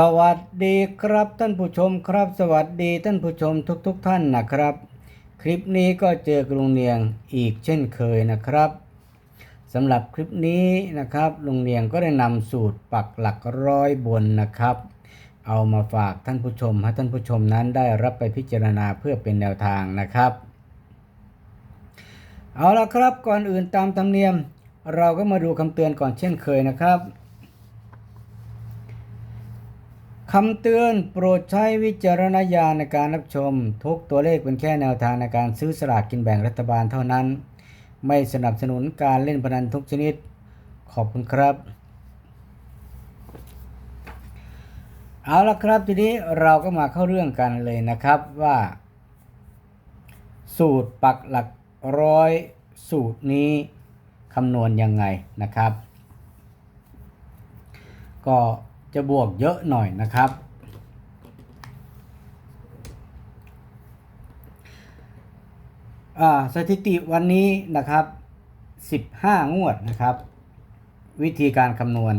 สวัสดีครับท่านผู้ชมครับ สวัสดีท่านผู้ชมทุกๆทท่านนะครับ คลิปนี้ก็เจอกรุงเนียงอีกเช่นเคยนะครับสำหรับคลิปนี้นะครับลุงเนียงก็ได้นำสูตรปักหลักร้อยบนนะครับ เอามาฝากท่านผู้ชมให้ท่านผู้ชมนั้นได้รับไปพิจารณาเพื่อเป็นแนวทางนะครับ เอาละครับก่อนอื่นตามธรรมเนียม เราก็มาดูคำเตือนก่อนเช่นเคยนะครับ คำเตือนโปรดใช้วิจารณญาณในการรับชม ทุกตัวเลขเป็นแค่แนวทางในการซื้อสลากกินแบ่งรัฐบาลเท่านั้น ไม่สนับสนุนการเล่นพนันทุกชนิด ขอบคุณครับ เอาละครับทีนี้เราก็มาเข้าเรื่องกันเลยนะครับว่า สูตรปักหลักร้อยสูตรนี้คำนวณยังไงนะครับ ก็ จะบวกเยอะหน่อยนะครับอ่าสถิติวันนี้นะครับ 15 งวดนะครับ วิธีการคำนวณ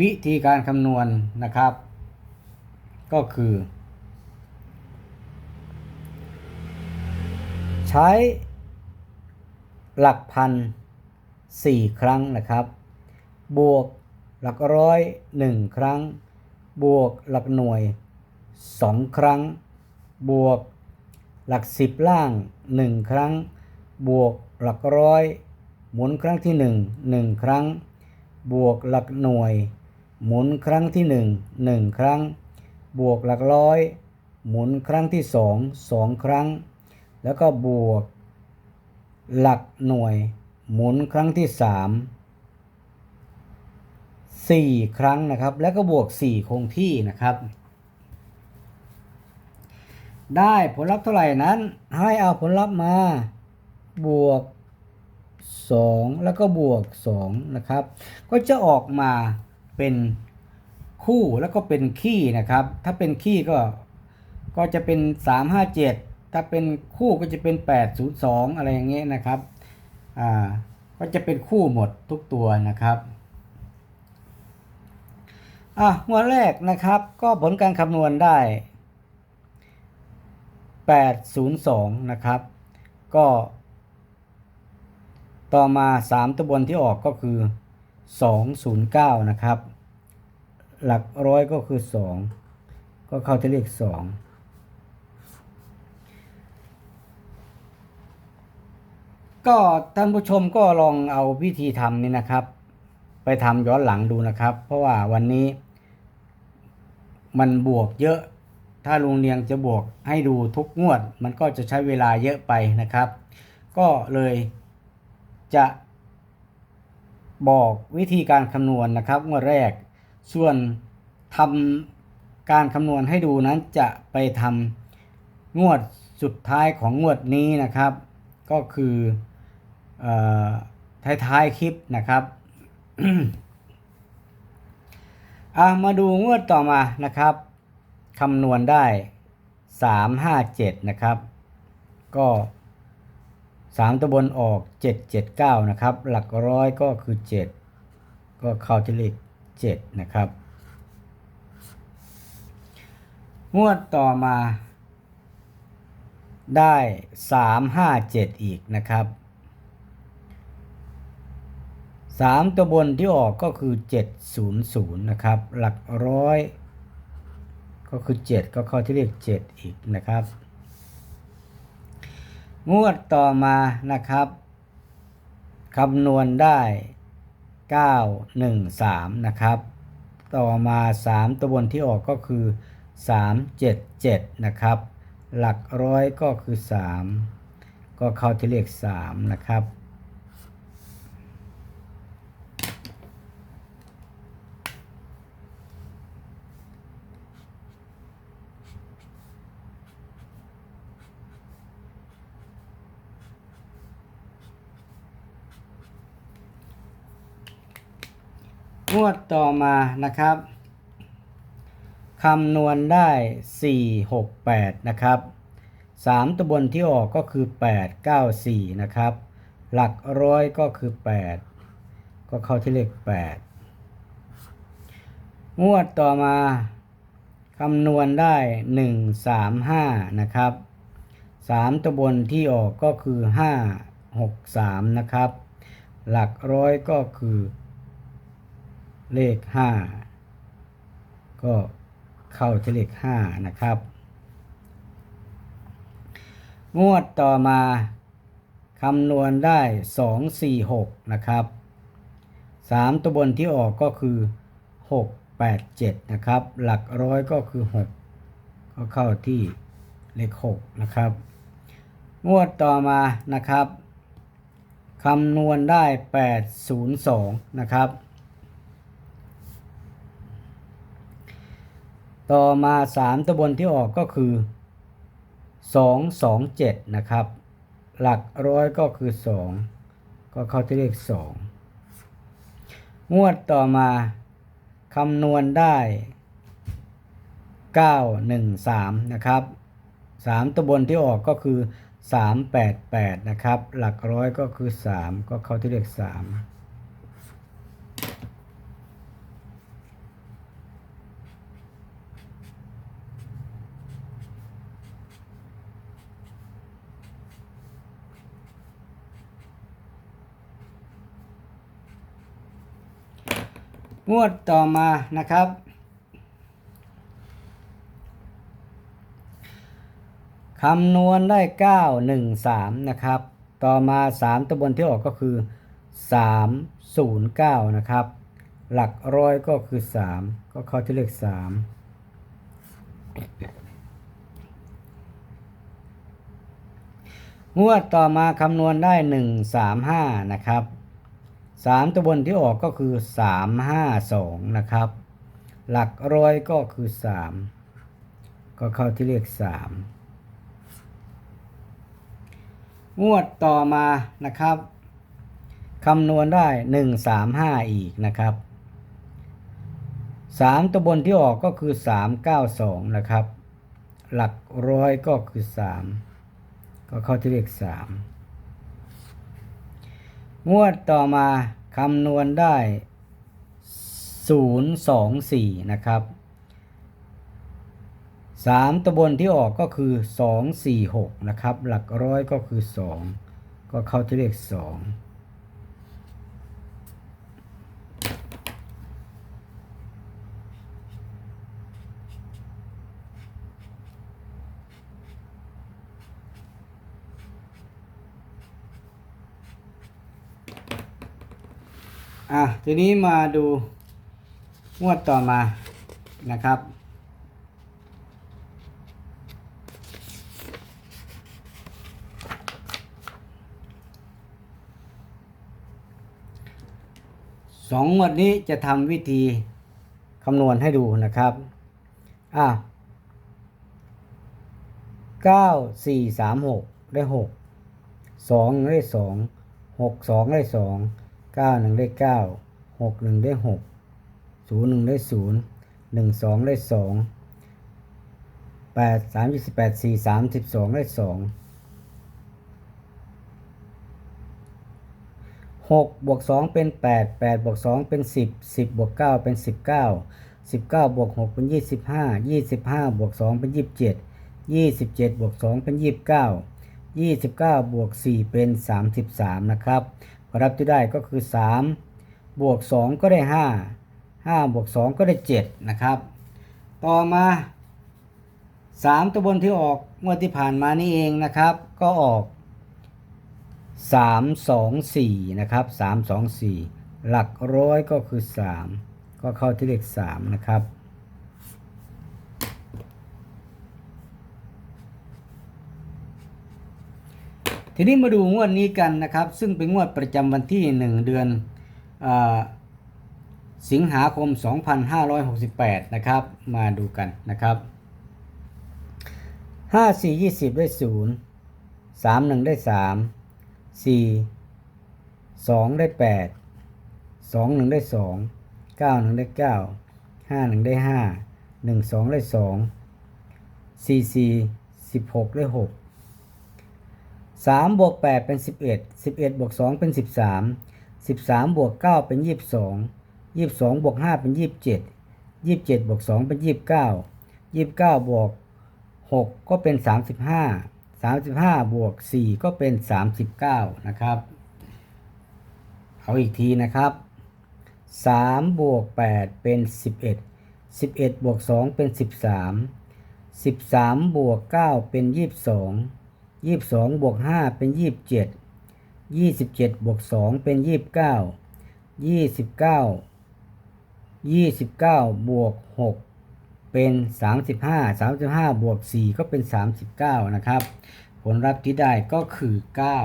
วิธีการคำนวณนะครับ ก็คือ ใช้หลักพัน4ครั้งนะครับ บวกหลักร้อย 1 ครั้ง บวกหลักหน่วย 2 ครั้ง บวกหลัก 10 ล่าง 1 ครั้ง บวกหลักร้อย หมุนครั้งที่ 1 1 ครั้ง บวกหลักหน่วย หมุนครั้งที่ 1 1 ครั้ง บวกหลักร้อย หมุนครั้งที่ 2 2 ครั้ง แล้วก็บวก หลักหน่วย หมุนครั้งที่ 3 4 ครั้งนะครับ แล้วก็บวก 4 คงที่นะครับ ได้ผลลัพธ์เท่าไหร่นั้น ให้เอาผลลัพธ์มาบวก 2 แล้วก็บวก 2 นะครับ ก็จะออกมาเป็นคู่แล้วก็เป็นขี้นะครับ ถ้าเป็นขี้ก็ก็จะเป็น 357 ถ้าเป็นคู่ก็จะเป็น 802 อะไรอย่างเงี้ยนะครับ อ่า ก็จะเป็นคู่หมดทุกตัวนะครับ อะงวดแรกนะครับก็ผลการคำนวณได้ 802 นะครับ ก็ ต่อมา 3 ตัวบนที่ออกก็คือ 209 นะครับ หลักร้อยก็คือ 2 ก็เข้าที่เลข2ก็ท่านผู้ชมก็ลองเอาวิธีทำนี่นะครับ ไปทำย้อนหลังดูนะครับ เพราะว่าวันนี้ มันบวกเยอะ ถ้าลุงเนียงจะบวกให้ดูทุกงวด มันก็จะใช้เวลาเยอะไปนะครับ ก็เลยจะบอกวิธีการคำนวณนะครับงวดแรก ส่วนทำการคำนวณให้ดูนั้นจะไปทำงวดสุดท้ายของงวดนี้นะครับ ก็คือเอ่อท้ายๆคลิปนะครับ อะมาดูงวดต่อมานะครับคำนวณได้ 357 นะครับ ก็ 3 ตัวบนออก 779 นะครับ หลักร้อยก็คือ 7 ก็เข้าที่เลข7นะครับ งวดต่อมาได้ 357 อีกนะครับ สามตัวบนที่ออกก็คือ700นะครับ หลักร้อย ก็คือ7ก็เข้าที่เลข7อีกนะครับ งวดต่อมานะครับคำนวณได้ 913 นะครับ ต่อมา 3 ตัวบนที่ออกก็คือ 377 นะครับ หลักร้อยก็คือ 3 ก็เข้าที่เลข 3 นะครับ งวดต่อมานะครับคำนวณได้ 4 6 8 นะครับ 3ตัวบนที่ออกก็คือ 8 9 4 นะครับ หลักร้อยก็คือ 8 ก็เข้าที่เลข 8 งวดต่อมาคำนวณได้หนึ่งสามห้านะครับสามตัวบนที่ออกก็คือห้าหกสามนะครับ หลักร้อยก็คือ เลขห้าก็เข้าที่เลขห้านะครับ งวดต่อมาคำนวณได้สองสี่หกนะครับสามตัวบนที่ออกก็คือหกแปดเจ็ดนะครับ หลักร้อยก็คือหกก็เข้าที่เลขหกนะครับงวดต่อมานะครับคำนวณได้แปดศูนย์สองนะครับ ต่อมาสามตัวบนที่ออกก็คือสองสองเจ็ดนะครับ หลักร้อยก็คือสองก็เข้าที่เลขสองงวดต่อมาคำนวณได้เก้าหนึ่งสามนะครับสามตัวบนที่ออกก็คือสามแปดแปดนะครับ หลักร้อยก็คือสามก็เข้าที่เลขสาม งวดต่อมานะครับ คำนวณได้ 9 1 3 นะครับ ต่อมา 3ตัวบนที่ออกก็คือ 3 0 9 นะครับ หลักร้อยก็คือ 3 ก็เข้าที่เลข 3งวดต่อมาคำนวณได้ 1 3 5 นะครับ สามตัวบนที่ออกก็คือสามห้าสองนะครับ หลักร้อยก็คือสามก็เข้าที่เลขสามงวดต่อมานะครับคำนวณได้หนึ่งสามห้าอีกนะครับสามตัวบนที่ออกก็คือสามเก้าสองนะครับ หลักร้อยก็คือสามก็เข้าที่เลขสาม งวดต่อมาคำนวณได้ 024 นะครับ 3ตัวบนที่ออกก็คือ 246 นะครับ หลักร้อยก็คือ 2 ก็เข้าที่เลข 2 อะทีนี้มาดูงวดต่อมานะครับ สองงวดนี้จะทำวิธีคำนวณให้ดูนะครับอะเก้าสี่สามหกได้หกสองได้สองหกสองได้สอง เก้าหนึ่งได้เก้าหกหนึ่งได้หกศูนย์หนึ่งได้ศูนย์หนึ่งสองได้สองแปดสามยี่สิบแปดสี่สามสิบสองได้สองหกบวกสองเป็นแปดแปดบวกสองเป็นสิบสิบบวกเก้าเป็นสิบเก้าสิบเก้าบวกหกเป็นยี่สิบห้ายี่สิบห้าบวกสองเป็นยี่สิบเจ็ดยี่สิบเจ็ดบวกสองเป็นยี่สิบเก้ายี่สิบเก้าบวกสี่เป็นสามสิบสามนะครับ ผลลัพธ์ที่ได้ก็คือสามบวกสองก็ได้ห้าห้าบวกสองก็ได้เจ็ดนะครับ ต่อมาสามตัวบนที่ออกงวดที่ผ่านมานี่เองนะครับ ก็ออกสามสองสี่นะครับสามสองสี่หลักร้อยก็คือสามก็เข้าที่เลขสามนะครับ ทีนี้มาดูงวดนี้กันนะครับ ซึ่งเป็นงวดประจำวันที่ 1 เดือนอสิงหาคม 2568 นะครับ มาดูกันนะครับ 5 4 20 ได้ 0 3 1 ได้ 3 4 2 ได้ 8 2 1 ได้ 2 9 1 ได้ 9 5 1 ได้ 5 1 2 ได้ 2 4 4 16 ได้ 6 สามบวกแปดเป็นสิบเอ็ดสิบเอ็ดบวกสองเป็นสิบสามสิบสามบวกเก้าเป็นยี่สิบสองยี่สิบสองบวกห้าเป็นยี่สิบเจ็ดยี่สิบเจ็ดบวกสองเป็นยี่สิบเก้ายี่สิบเก้าบวกหกก็เป็นสามสิบห้าสามสิบห้าบวกสี่ก็เป็นสามสิบเก้านะครับ เอาอีกทีนะครับสามบวกแปดเป็นสิบเอ็ดสิบเอ็ดบวกสองเป็นสิบสามสิบสามบวกเก้าเป็นยี่สิบสอง ยี่สิบสองบวกห้าเป็นยี่สิบเจ็ดยี่สิบเจ็ดบวกสองเป็นยี่สิบเก้ายี่สิบเก้ายี่สิบเก้าบวกหกเป็นสามสิบห้าสามสิบห้าบวกสี่ก็เป็นสามสิบเก้านะครับ ผลลัพธ์ที่ได้ก็คือเก้า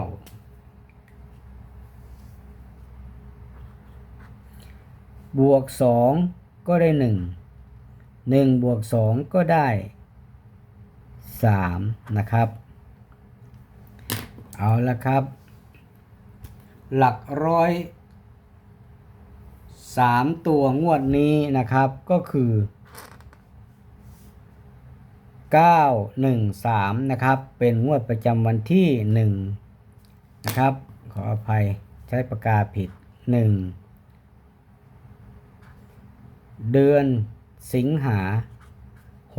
บวกสองก็ได้หนึ่งหนึ่งบวกสองก็ได้สามนะครับ เอาละครับ หลักร้อยสามตัวงวดนี้นะครับก็คือ 913 นะครับ เป็นงวดประจำวันที่ 1 นะครับ ขออภัยใช้ปากกาผิด 1 เดือนสิงหา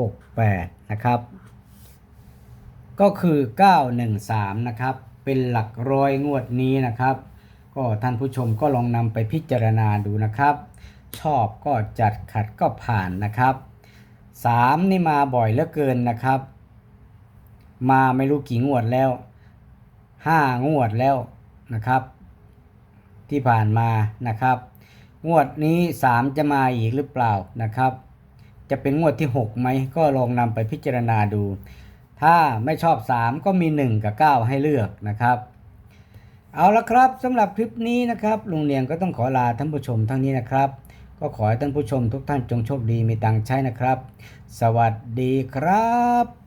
68 นะครับ ก็คือ 913 นะครับ เป็นหลักร้อยงวดนี้นะครับ ก็ท่านผู้ชมก็ลองนำไปพิจารณาดูนะครับ ชอบก็จัดขัดก็ผ่านนะครับสามนี่มาบ่อยเหลือเกินนะครับ มาไม่รู้กี่งวดแล้วห้างวดแล้วนะครับ ที่ผ่านมานะครับ งวดนี้สามจะมาอีกหรือเปล่านะครับ จะเป็นงวดที่หกไหมก็ลองนำไปพิจารณาดู ถ้าไม่ชอบสามก็มีหนึ่งกับเก้าให้เลือกนะครับ เอาละครับสำหรับคลิปนี้นะครับลุงเนียงก็ต้องขอลาท่านผู้ชมทั้งนี้นะครับ ก็ขอให้ท่านผู้ชมทุกท่านจงโชคดีมีตังใช้นะครับ สวัสดีครับ